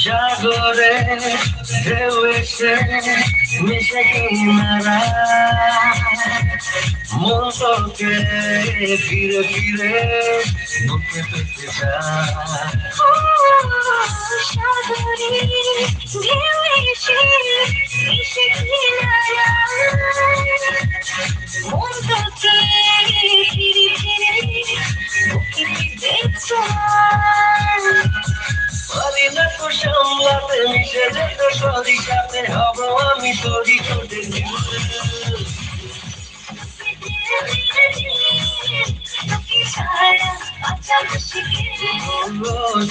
সাগরে ঢেউ এসে মিশে কিনারা মনকে ফিরে ফিরে বুকে পেতে যায় সাগরে মিশে যেতে সরি, সাথে হব আমি তোরই মুশকিল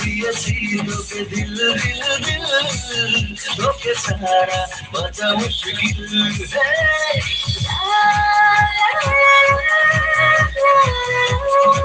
দিয়েছি তোকে দিল দিল দিল। তোকে সারা বাঁচা মুশকিল। Hey! হৃদয়ের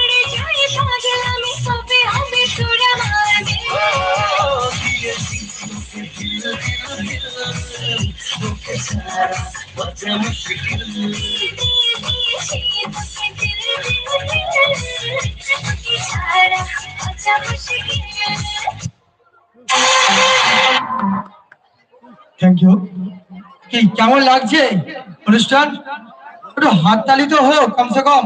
বাঁচা মুশকিল থ্যাংক ইউ কি কেমন লাগছে? অনুষ্ঠান? একটু হাততালি তো হোক কমসে কম।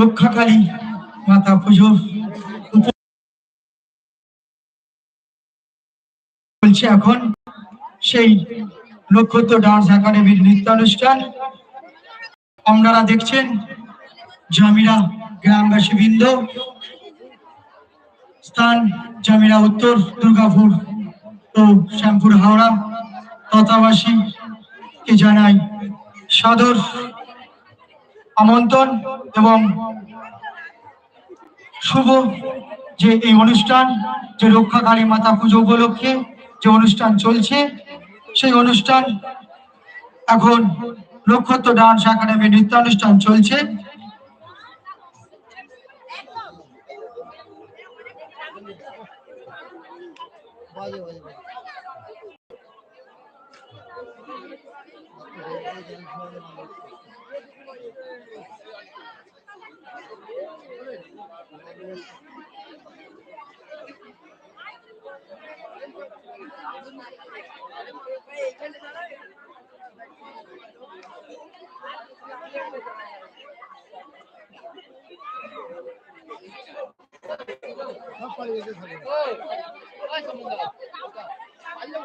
রক্ষাকালী মাতা এখন সেই নক্ষত্র ডান্স একাডেমির নৃত্যানুষ্ঠান। আপনারা দেখছেন জামিরা গ্রামবাসী বৃন্দ স্থান জামিরা উত্তর, দুর্গাপুর ও শ্যামপুর হাওড়া। তথাবাসী কে জানাই সাদর। আমন্ত্রণ এবং শুভ যে এই অনুষ্ঠান, যে রক্ষাকালী মাতা পুজো উপলক্ষে যে অনুষ্ঠান চলছে, সেই অনুষ্ঠান এখন নক্ষত্র ডান্স একাডেমি নৃত্যানুষ্ঠান চলছে।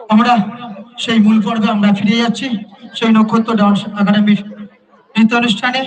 আমরা সেই মূল পর্বে আমরা ফিরে যাচ্ছি। সেই নক্ষত্র ডান্স একাডেমির নৃত্যানুষ্ঠানে